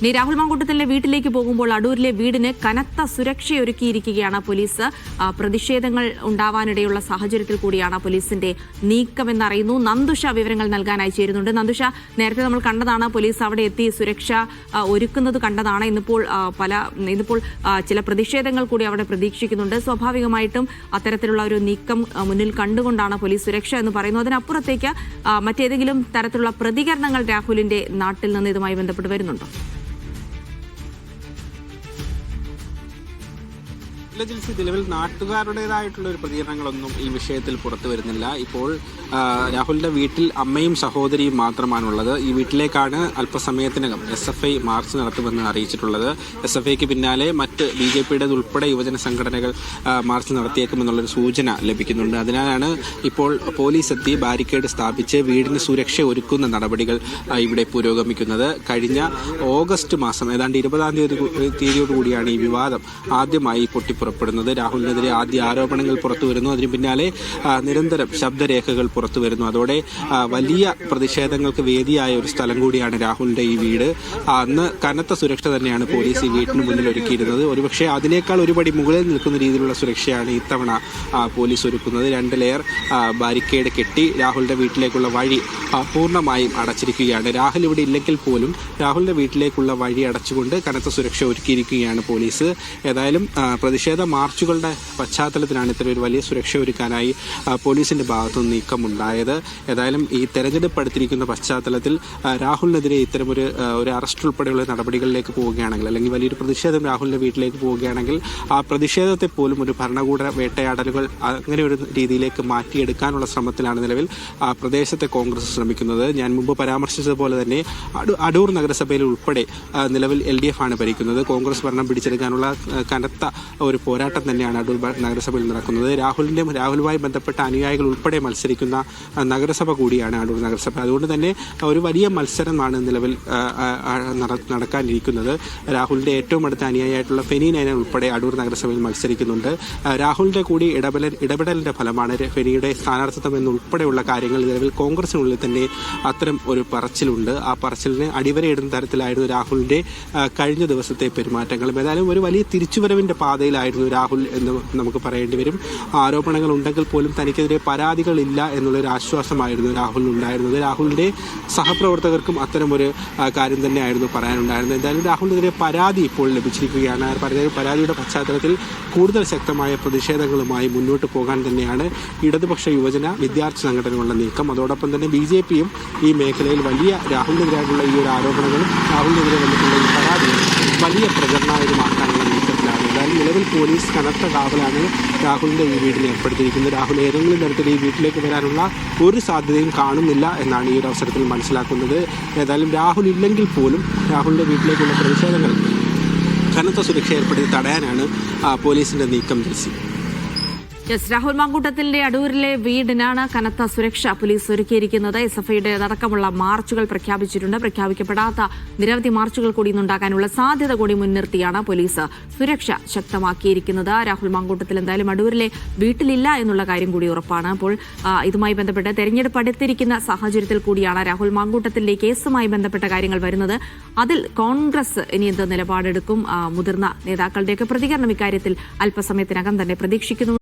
ഇനി രാഹുൽ മാങ്കൂട്ടത്തിലെ വീട്ടിലേക്ക് പോകുമ്പോൾ അടൂരിലെ വീടിന് കനത്ത സുരക്ഷയൊരുക്കിയിരിക്കുകയാണ് പോലീസ്. പ്രതിഷേധങ്ങൾ ഉണ്ടാവാനിടയുള്ള സാഹചര്യത്തിൽ കൂടിയാണ് പോലീസിന്റെ നീക്കമെന്നറിയുന്നു. നന്ദുഷ വിവരങ്ങൾ നൽകാനായി ചേരുന്നുണ്ട്. നന്ദുഷ നേരത്തെ നമ്മൾ കണ്ടതാണ് പോലീസ് അവിടെ എത്തി സുരക്ഷ ഒരുക്കുന്നത് കണ്ടതാണ്. ഇന്നിപ്പോൾ പല ഇന്നിപ്പോൾ ചില പ്രതിഷേധങ്ങൾ കൂടി അവിടെ പ്രതീക്ഷിക്കുന്നുണ്ട്. സ്വാഭാവികമായിട്ടും അത്തരത്തിലുള്ള ഒരു നീക്കം മുന്നിൽ കണ്ടുകൊണ്ടാണ് പോലീസ് സുരക്ഷ എന്ന് പറയുന്നത്. അതിനപ്പുറത്തേക്ക് മറ്റേതെങ്കിലും തരത്തിലുള്ള പ്രതികരണങ്ങൾ രാഹുലിന്റെ നാട്ടിൽ നിന്ന് ഇതുമായി ബന്ധപ്പെട്ട് വരുന്നുണ്ടോ? ഇല്ല ജിൽസി നിലവിൽ നാട്ടുകാരുടേതായിട്ടുള്ള ഒരു പ്രതികരണങ്ങളൊന്നും ഈ വിഷയത്തിൽ പുറത്തു വരുന്നില്ല. ഇപ്പോൾ രാഹുലിന്റെ വീട്ടിൽ അമ്മയും സഹോദരിയും മാത്രമാണുള്ളത്. ഈ വീട്ടിലേക്കാണ് അല്പസമയത്തിനകം എസ് എഫ് ഐ മാർച്ച് നടത്തുമെന്ന് അറിയിച്ചിട്ടുള്ളത്. എസ് എഫ് ഐക്ക് പിന്നാലെ മറ്റ് ബി ജെ പിയുടെ ഉൾപ്പെടെ യുവജന സംഘടനകൾ മാർച്ച് നടത്തിയേക്കുമെന്നുള്ളൊരു സൂചന ലഭിക്കുന്നുണ്ട്. അതിനാലാണ് ഇപ്പോൾ പോലീസ് എത്തി ബാരിക്കേഡ് സ്ഥാപിച്ച് വീടിന് സുരക്ഷ ഒരുക്കുന്ന നടപടികൾ ഇവിടെ പുരോഗമിക്കുന്നത്. കഴിഞ്ഞ ഓഗസ്റ്റ് മാസം ഏതാണ്ട് ഇരുപതാം തീയതി തീയതിയോടുകൂടിയാണ് ഈ വിവാദം ആദ്യമായി പൊട്ടിപ്പുറപ്പെടുന്നത് രാഹുലിനെതിരെ ആദ്യ ആരോപണങ്ങൾ പുറത്തു വരുന്നു അതിന് പിന്നാലെ നിരന്തരം ശബ്ദരേഖകൾ പുറത്തു വരുന്നു അതോടെ വലിയ പ്രതിഷേധങ്ങൾക്ക് വേദിയായ ഒരു സ്ഥലം കൂടിയാണ് രാഹുലിന്റെ ഈ വീട്. അന്ന് കനത്ത സുരക്ഷ തന്നെയാണ് പോലീസ് ഈ വീട്ടിന് മുന്നിൽ ഒരുക്കിയിരുന്നത്. ഒരുപക്ഷെ അതിനേക്കാൾ ഒരുപടി മുകളിൽ നിൽക്കുന്ന രീതിയിലുള്ള സുരക്ഷയാണ് ഇത്തവണ പോലീസ് ഒരുക്കുന്നത്. രണ്ട് ലെയർ ബാരിക്കേഡ് കെട്ടി രാഹുലിന്റെ വീട്ടിലേക്കുള്ള വഴി പൂർണമായും അടച്ചിരിക്കുകയാണ്. രാഹുൽ ഇവിടെ ഇല്ലെങ്കിൽ പോലും രാഹുലിന്റെ വീട്ടിലേക്കുള്ള വഴി അടച്ചുകൊണ്ട് കനത്ത സുരക്ഷ ഒരുക്കിയിരിക്കുകയാണ് പോലീസ്. ഏതായാലും ആ, പ്രതിഷേധ മാർച്ചുകളുടെ പശ്ചാത്തലത്തിലാണ് ഇത്തരം ഒരു വലിയ സുരക്ഷ ഒരുക്കാനായി പോലീസിന്റെ ഭാഗത്തുനിന്ന് നീക്കമുണ്ടായത്? ഏതായാലും ഈ തെരഞ്ഞെടുപ്പ് അടുത്തിരിക്കുന്ന പശ്ചാത്തലത്തിൽ രാഹുലിനെതിരെ ഇത്തരമൊരു ഒരു അറസ്റ്റ് ഉൾപ്പെടെയുള്ള നടപടികളിലേക്ക് പോവുകയാണെങ്കിൽ അല്ലെങ്കിൽ വലിയൊരു പ്രതിഷേധം രാഹുലിന്റെ വീട്ടിലേക്ക് പോവുകയാണെങ്കിൽ ആ പ്രതിഷേധത്തെ പോലും ഒരു ഭരണകൂട വേട്ടയാടലുകൾ അങ്ങനെ ഒരു രീതിയിലേക്ക് മാറ്റിയെടുക്കാനുള്ള ശ്രമത്തിലാണ് നിലവിൽ ആ പ്രദേശത്തെ കോൺഗ്രസ് ശ്രമിക്കുന്നത്. ഞാൻ മുമ്പ് പരാമർശിച്ചതുപോലെ തന്നെ അടൂ- അടൂർ നഗരസഭയിൽ ഉൾപ്പെടെ നിലവിൽ എൽ ഡി എഫ് ആണ് ഭരിക്കുന്നത്. കോൺഗ്രസ് ഭരണം പിടിച്ചെടുക്കാനുള്ള കനത്ത ഒരു പോരാട്ടം തന്നെയാണ് അടൂർ നഗരസഭയിൽ നടക്കുന്നത്. രാഹുലിന്റെ രാഹുലുമായി ബന്ധപ്പെട്ട അനുയായികൾ ഉൾപ്പെടെ മത്സരിക്കുന്ന നഗരസഭ കൂടിയാണ് അടൂർ നഗരസഭ. അതുകൊണ്ട് തന്നെ ഒരു വലിയ മത്സരമാണ് നിലവിൽ നടക്കാനിരിക്കുന്നത്. രാഹുലിന്റെ ഏറ്റവും അടുത്ത അനുയായിയായിട്ടുള്ള ഫെനി നയന ഉൾപ്പെടെ അടൂർ നഗരസഭയിൽ മത്സരിക്കുന്നുണ്ട്. രാഹുലിന്റെ കൂടി ഇടപെടൽ ഇടപെടലിന്റെ ഫലമാണ് ഫെനിയുടെ സ്ഥാനാർത്ഥിത്വം എന്നുൾപ്പെടെയുള്ള കാര്യങ്ങൾ നിലവിൽ കോൺഗ്രസിനുള്ളിൽ തന്നെ അത്തരം ഒരു പറച്ചിലുണ്ട്. ആ പറച്ചിലിന് അടിവരയിടുന്ന തരത്തിലായിരുന്നു രാഹുലിന്റെ കഴിഞ്ഞ ദിവസത്തെ പെരുമാറ്റങ്ങളും. ഏതായാലും ഒരു വലിയ തിരിച്ചുവരവിന്റെ പാതയിലായിരുന്നു രാഹുൽ എന്ന് നമുക്ക് പറയേണ്ടി വരും. ആരോപണങ്ങൾ ഉണ്ടെങ്കിൽ പോലും തനിക്കെതിരെ പരാതികളില്ല എന്നുള്ളൊരു ആശ്വാസമായിരുന്നു രാഹുലിന് ഉണ്ടായിരുന്നത് രാഹുലിന്റെ സഹപ്രവർത്തകർക്കും അത്തരമൊരു കാര്യം തന്നെയായിരുന്നു പറയാനുണ്ടായിരുന്നത്. എന്തായാലും രാഹുലിനെതിരെ പരാതി ഇപ്പോൾ ലഭിച്ചിരിക്കുകയാണ്. പരാതിയുടെ പശ്ചാത്തലത്തിൽ കൂടുതൽ ശക്തമായ പ്രതിഷേധങ്ങളുമായി മുന്നോട്ട് പോകാൻ തന്നെയാണ് ഇടതുപക്ഷ യുവജന വിദ്യാർത്ഥി സംഘടനകളുടെ നീക്കം. അതോടൊപ്പം തന്നെ ബി ജെ പിയും ഈ മേഖലയിൽ വലിയ രാഹുലിനെതിരായിട്ടുള്ള ഈ ഒരു ആരോപണങ്ങളും രാഹുലിനെതിരെ വന്നിട്ടുള്ള ഈ പരാതിയും വലിയ പ്രചരണായുധമാക്കാനുള്ള നീക്കത്തിലാണ് എന്തായാലും നിലവിൽ പോലീസ് കനത്ത കാവലാണ് രാഹുലിന്റെ ഈ വീട്ടിൽ ഏർപ്പെടുത്തിയിരിക്കുന്നത്. രാഹുൽ ഏതെങ്കിലും തരത്തിൽ ഈ വീട്ടിലേക്ക് വരാനുള്ള ഒരു സാധ്യതയും കാണുന്നില്ല എന്നാണ് ഈ ഒരു അവസരത്തിൽ മനസ്സിലാക്കുന്നത്. ഏതായാലും രാഹുൽ ഇല്ലെങ്കിൽ പോലും രാഹുലിന്റെ വീട്ടിലേക്കുള്ള പ്രതിഷേധങ്ങൾ കനത്ത സുരക്ഷ ഏർപ്പെടുത്തി തടയാനാണ് പോലീസിന്റെ നീക്കം ജൽസി യെസ് രാഹുൽ മാങ്കൂട്ടത്തിന്റെ അടൂരിലെ വീടിനാണ് കനത്ത സുരക്ഷ പോലീസ് ഒരുക്കിയിരിക്കുന്നത് എസ് എഫ് ഐയുടെ അടക്കമുള്ള മാർച്ചുകൾ പ്രഖ്യാപിച്ചിട്ടുണ്ട്. പ്രഖ്യാപിക്കപ്പെടാത്ത നിരവധി മാർച്ചുകൾ കൂടി ഇന്നുണ്ടാകാനുള്ള സാധ്യത കൂടി മുൻനിർത്തിയാണ് പോലീസ് സുരക്ഷ ശക്തമാക്കിയിരിക്കുന്നത്. രാഹുൽ മാങ്കൂട്ടത്തിൽ എന്തായാലും അടൂരിലെ വീട്ടിലില്ല എന്നുള്ള കാര്യം കൂടി ഉറപ്പാണ്. അപ്പോൾ ഇതുമായി ബന്ധപ്പെട്ട് തെരഞ്ഞെടുപ്പ് അടുത്തിരിക്കുന്ന സാഹചര്യത്തിൽ കൂടിയാണ് രാഹുൽ മാങ്കൂട്ടത്തിന്റെ കേസുമായി ബന്ധപ്പെട്ട കാര്യങ്ങൾ വരുന്നത്. അതിൽ കോൺഗ്രസ് ഇനി എന്ത് നിലപാടെടുക്കും? മുതിർന്ന നേതാക്കളുടെയൊക്കെ പ്രതികരണം ഇക്കാര്യത്തിൽ അല്പസമയത്തിനകം തന്നെ പ്രതീക്ഷിക്കുന്നു.